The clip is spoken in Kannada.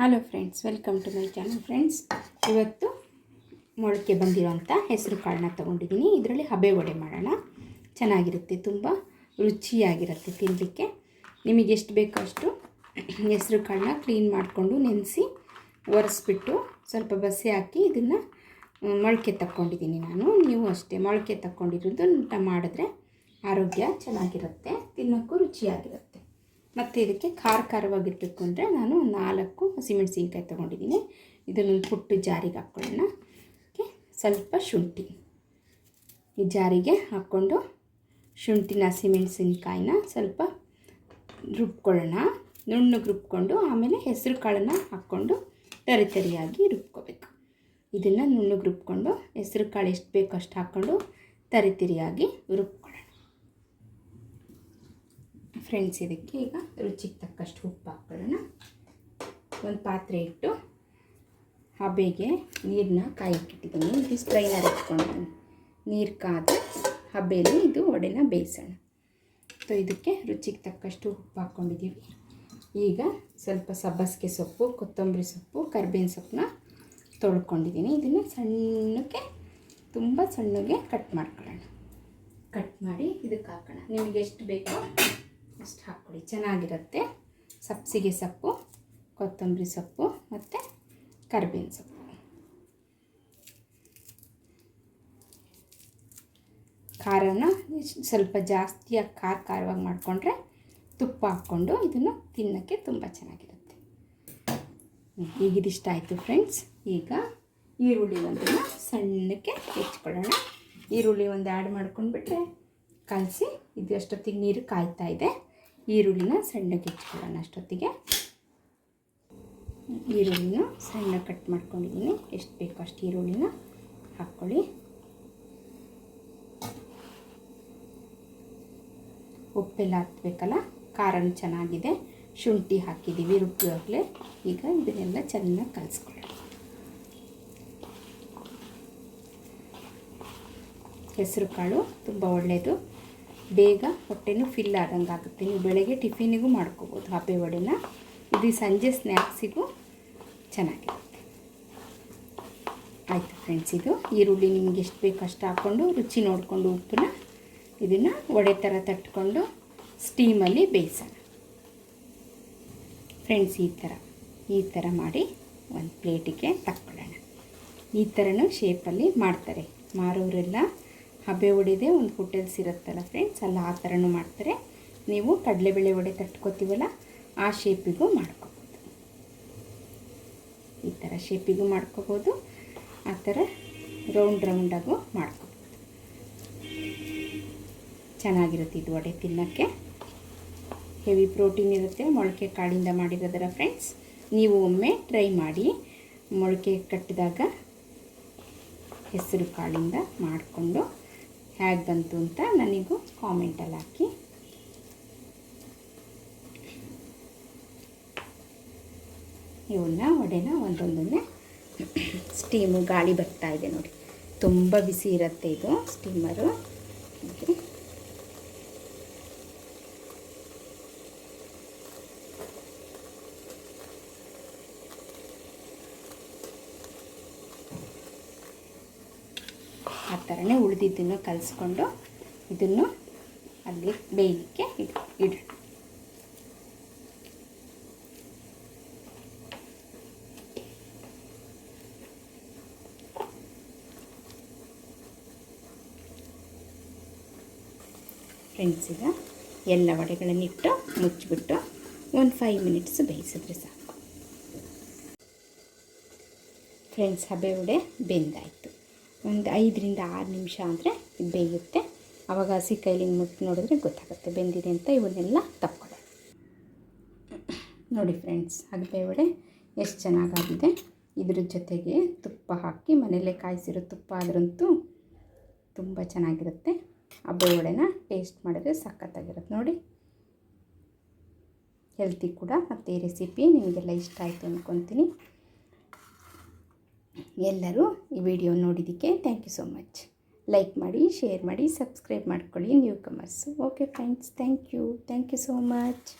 Hello friends welcome to my channel friends ಇವತ್ತು ಮೊಳಕೆ ಬಂದಿರೋಂಥ ಹೆಸರು ಕಾಳನ್ನ ತೊಗೊಂಡಿದ್ದೀನಿ. ಇದರಲ್ಲಿ ಹಬೆ ವಡೆ ಮಾಡೋಣ. ಚೆನ್ನಾಗಿರುತ್ತೆ, ತುಂಬ ರುಚಿಯಾಗಿರುತ್ತೆ ತಿನ್ನಲಿಕ್ಕೆ ನಿಮಗೆ ಎಷ್ಟು ಬೇಕೋ ಅಷ್ಟು ಹೆಸರು ಕಾಳನ್ನ ಕ್ಲೀನ್ ಮಾಡಿಕೊಂಡು ನೆನೆಸಿ ಒರೆಸ್ಬಿಟ್ಟು ಸ್ವಲ್ಪ ಬಸಿ ಹಾಕಿ ಇದನ್ನು ಮೊಳಕೆ ತಕ್ಕೊಂಡಿದ್ದೀನಿ ನಾನು. ನೀವು ಅಷ್ಟೇ, ಮೊಳಕೆ ತಕ್ಕೊಂಡಿರೋದು ಊಟ ಮಾಡಿದ್ರೆ ಆರೋಗ್ಯ ಚೆನ್ನಾಗಿರುತ್ತೆ, ತಿನ್ನೋಕ್ಕೂ ರುಚಿಯಾಗಿರುತ್ತೆ. ಮತ್ತು ಇದಕ್ಕೆ ಖಾರ ಖಾರವಾಗಿರಬೇಕು ಅಂದರೆ ನಾನು ನಾಲ್ಕು ಹಸಿಮೆಣಸಿನ್ಕಾಯಿ ತೊಗೊಂಡಿದ್ದೀನಿ. ಇದನ್ನು ಪುಟ್ಟು ಜಾರಿಗೆ ಹಾಕ್ಕೊಳ್ಳೋಣ ಓಕೆ, ಸ್ವಲ್ಪ ಶುಂಠಿ. ಈ ಜಾರಿಗೆ ಹಾಕ್ಕೊಂಡು ಶುಂಠಿನ ಹಸಿಮೆಣಸಿನ್ಕಾಯಿನ ಸ್ವಲ್ಪ ರುಬ್ಕೊಳ್ಳೋಣ. ನುಣ್ಣಗೆ ರುಬ್ಕೊಂಡು ಆಮೇಲೆ ಹೆಸರು ಕಾಳನ್ನು ಹಾಕ್ಕೊಂಡು ತರಿ ತರಿಯಾಗಿ ರುಬ್ಕೋಬೇಕು. ಇದನ್ನು ನುಣ್ಣಗೆ ರುಬ್ಕೊಂಡು ಹೆಸರು ಕಾಳು ಎಷ್ಟು ಬೇಕೋ ಅಷ್ಟು ಹಾಕ್ಕೊಂಡು ತರಿ ತರಿಯಾಗಿ ರುಬ್ಕೊಳ್ಳೋಣ ಫ್ರೆಂಡ್ಸ್, ಇದಕ್ಕೆ ಈಗ ರುಚಿಗೆ ತಕ್ಕಷ್ಟು ಉಪ್ಪು ಹಾಕ್ಕೊಳ್ಳೋಣ. ಒಂದು ಪಾತ್ರೆ ಇಟ್ಟು ಹಬೆಗೆ ನೀರನ್ನ ಕಾಯಕ್ಕಿಟ್ಟಿದ್ದೀನಿ. ಇದು ಸ್ಟ್ರೈನರ್ ಇಟ್ಕೊಂಡಿದ್ದೀನಿ ನೀರು ಕಾದ ಹಬೆಯಲ್ಲಿ ಇದು ಒಡೆನ ಬೇಯಿಸೋಣ. ಸೊ, ಇದಕ್ಕೆ ರುಚಿಗೆ ತಕ್ಕಷ್ಟು ಉಪ್ಪು ಹಾಕ್ಕೊಂಡಿದ್ದೀವಿ. ಈಗ ಸ್ವಲ್ಪ ಸಬ್ಬಸಿಗೆ ಸೊಪ್ಪು, ಕೊತ್ತಂಬರಿ ಸೊಪ್ಪು, ಕರ್ಬೇವಿನ ಸೊಪ್ಪನ್ನ ತೊಳ್ಕೊಂಡಿದ್ದೀನಿ. ಇದನ್ನು ಸಣ್ಣಕ್ಕೆ, ತುಂಬ ಸಣ್ಣಗೆ ಕಟ್ ಮಾಡ್ಕೊಳ್ಳೋಣ. ಕಟ್ ಮಾಡಿ ಇದಕ್ಕೆ ಹಾಕೋಣ. ನಿಮಗೆ ಎಷ್ಟು ಬೇಕೋ ಅಷ್ಟು ಹಾಕ್ಕೊಳ್ಳಿ. ಚೆನ್ನಾಗಿರುತ್ತೆ. ಸಬ್ಸಿಗೆ ಸೊಪ್ಪು, ಕೊತ್ತಂಬರಿ ಸೊಪ್ಪು ಮತ್ತು ಕರಿಬೇವಿನ ಸೊಪ್ಪು. ಖಾರನ ಸ್ವಲ್ಪ ಜಾಸ್ತಿಯಾಗಿ ಖಾರ ಖಾರವಾಗಿ ಮಾಡಿಕೊಂಡ್ರೆ ತುಪ್ಪ ಹಾಕ್ಕೊಂಡು ಇದನ್ನು ತಿನ್ನೋಕ್ಕೆ ತುಂಬ ಚೆನ್ನಾಗಿರುತ್ತೆ. ಈಗ ಇದಿಷ್ಟ ಆಯಿತು ಫ್ರೆಂಡ್ಸ್. ಈಗ ಈರುಳ್ಳಿ ಒಂದನ್ನು ಸಣ್ಣಕ್ಕೆ ಹೆಚ್ಕೊಳ್ಳೋಣ ಈರುಳ್ಳಿ ಒಂದು ಆ್ಯಡ್ ಮಾಡ್ಕೊಂಡ್ಬಿಟ್ರೆ ಕಲಸಿ, ಇದು ಅಷ್ಟೊತ್ತಿಗೆ ನೀರು ಕಾಯ್ತಾ ಇದೆ. ಈರುಳ್ಳಿನ ಸಣ್ಣಗೆ ಹೆಚ್ಚಿಕೊಳ್ಳೋಣ ಅಷ್ಟೊತ್ತಿಗೆ. ಈರುಳ್ಳಿನ ಸಣ್ಣ ಕಟ್ ಮಾಡ್ಕೊಂಡಿದ್ದೀನಿ. ಎಷ್ಟು ಬೇಕೋ ಅಷ್ಟು ಈರುಳ್ಳಿನ ಹಾಕ್ಕೊಳ್ಳಿ. ಉಪ್ಪೆಲ್ಲ ಹಾಕ್ಬೇಕಲ್ಲ? ಖಾರನೂ ಚೆನ್ನಾಗಿದೆ. ಶುಂಠಿ ಹಾಕಿದ್ದೀವಿ ರುಬ್ಬಿವಾಗಲೇ. ಈಗ ಇದನ್ನೆಲ್ಲ ಚೆನ್ನಾಗಿ ಕಲಿಸ್ಕೊಳ್ಳೋಣ. ಹೆಸರು ಕಾಳು ತುಂಬ ಒಳ್ಳೆಯದು. ಬೇಗ ಹೊಟ್ಟೆನೂ ಫಿಲ್ ಆದಂಗೆ ಆಗುತ್ತೆ ನೀವು ಬೆಳಗ್ಗೆ ಟಿಫಿನಿಗೂ ಮಾಡ್ಕೋಬೋದು ಹಬ್ಬೆ ವಡೆನ. ಇದು ಸಂಜೆ ಸ್ನ್ಯಾಕ್ಸಿಗೂ ಚೆನ್ನಾಗಿರುತ್ತೆ. ಆಯಿತು ಫ್ರೆಂಡ್ಸ್ ಇದು ಈರುಳ್ಳಿ ನಿಮ್ಗೆ ಎಷ್ಟು ಬೇಕು ಅಷ್ಟು ಹಾಕ್ಕೊಂಡು ರುಚಿ ನೋಡಿಕೊಂಡು ಉಪ್ಪನ್ನ ಇದನ್ನು ವಡೆ ಥರ ತಟ್ಕೊಂಡು ಸ್ಟೀಮಲ್ಲಿ ಬೇಯಿಸೋಣ. ಫ್ರೆಂಡ್ಸ್ ಈ ಥರ ಈ ಥರ ಮಾಡಿ ಒಂದು ಪ್ಲೇಟಿಗೆ ತಕ್ಕೊಳ್ಳೋಣ. ಈ ಥರನೂ ಶೇಪಲ್ಲಿ ಮಾಡ್ತಾರೆ. ಮಾರೋರೆಲ್ಲ ಹಬೆ ಒಡೆದೇ ಒಂದು ಹೋಟೆಲ್ಸ್ ಇರುತ್ತಲ್ಲ ಫ್ರೆಂಡ್ಸ್ ಅಲ್ಲ ಆ ಥರನೂ ಮಾಡ್ತಾರೆ. ನೀವು ಕಡಲೆಬೇಳೆ ವಡೆ ತಟ್ಕೋತೀವಲ್ಲ, ಆ ಶೇಪಿಗೂ ಮಾಡ್ಕೋಬೋದು. ಈ ಥರ ಶೇಪಿಗೂ ಮಾಡ್ಕೋಬೋದು. ಆ ಥರ ರೌಂಡ್ ರೌಂಡಾಗೂ ಮಾಡ್ಕೋಬೋದು. ಚೆನ್ನಾಗಿರುತ್ತೆ ಇದು ವಡೆ ತಿನ್ನೋಕ್ಕೆ. ಹೆವಿ ಪ್ರೋಟೀನ್ ಇರುತ್ತೆ, ಮೊಳಕೆ ಕಾಳಿಂದ ಮಾಡಿರೋದರ ಫ್ರೆಂಡ್ಸ್ ನೀವು ಒಮ್ಮೆ ಟ್ರೈ ಮಾಡಿ, ಮೊಳಕೆ ಕಟ್ಟಿದಾಗ ಹೆಸರು ಕಾಳಿಂದ ಮಾಡಿಕೊಂಡು ಹೇಗೆ ಬಂತು ಅಂತ ನನಗೂ ಕಾಮೆಂಟಲ್ಲಿ ಹಾಕಿ. ಇವನ್ನ ಒಡೆನ ಒಂದೊಂದನ್ನೇ ಸ್ಟೀಮು ಗಾಳಿ ಬರ್ತಾ ಇದೆ ನೋಡಿ. ತುಂಬ ಬಿಸಿ ಇರುತ್ತೆ ಇದು ಸ್ಟೀಮರು ಥರನೇ ಉಳಿದಿದ್ದನ್ನು ಕಲಿಸ್ಕೊಂಡು ಇದನ್ನು ಅಲ್ಲಿ ಬೇಯಲಿಕ್ಕೆ ಇಡ್ ಇಡೋಣ ಫ್ರೆಂಡ್ಸ್ ಈಗ ಎಲ್ಲ ವಡೆಗಳನ್ನಿಟ್ಟು ಮುಚ್ಚಿಬಿಟ್ಟು ಒಂದು ಫೈವ್ ಮಿನಿಟ್ಸ್ ಬೇಯಿಸಿದ್ರೆ ಸಾಕು. ಫ್ರೆಂಡ್ಸ್ ಹಬೆ ವಡೆ ಬೆಂದಾಯಿತು. ಒಂದು ಐದರಿಂದ ಆರು ನಿಮಿಷ ಅಂದರೆ ಬೇಯುತ್ತೆ. ಆವಾಗ ಹಸಿ ಕೈಲಿ ಮುಟ್ಟಿ ನೋಡಿದ್ರೆ ಗೊತ್ತಾಗುತ್ತೆ ಬೆಂದಿದೆ ಅಂತ ಇವನ್ನೆಲ್ಲ ತಪ್ಕೊಳ್ಳೋದು ನೋಡಿ ಫ್ರೆಂಡ್ಸ್ ಅಗ್ಬೆ ವಡೆ ಎಷ್ಟು ಚೆನ್ನಾಗಾಗಿದೆ. ಇದ್ರ ಜೊತೆಗೆ ತುಪ್ಪ ಹಾಕಿ ಮನೆಯಲ್ಲೇ ಕಾಯಿಸಿರೋ ತುಪ್ಪ ಆದ್ರಂತೂ ತುಂಬ ಚೆನ್ನಾಗಿರುತ್ತೆ. ಹಬ್ಬೆ ವಡೆನ ಟೇಸ್ಟ್ ಮಾಡಿದ್ರೆ ಸಖತ್ತಾಗಿರುತ್ತೆ. ನೋಡಿ. ಹೆಲ್ತಿ ಕೂಡ. ಮತ್ತು ಈ ರೆಸಿಪಿ ನಿಮಗೆಲ್ಲ ಇಷ್ಟ ಆಯಿತು ಅಂದ್ಕೊತೀನಿ ಎಲ್ಲರೂ ಈ ವಿಡಿಯೋ ನೋಡಿದ್ದಕ್ಕೆ thank you so much like ಮಾಡಿ ಶೇರ್ ಮಾಡಿ ಸಬ್ಸ್ಕ್ರೈಬ್ ಮಾಡ್ಕೊಳ್ಳಿ newcomers okay friends thank you thank you so much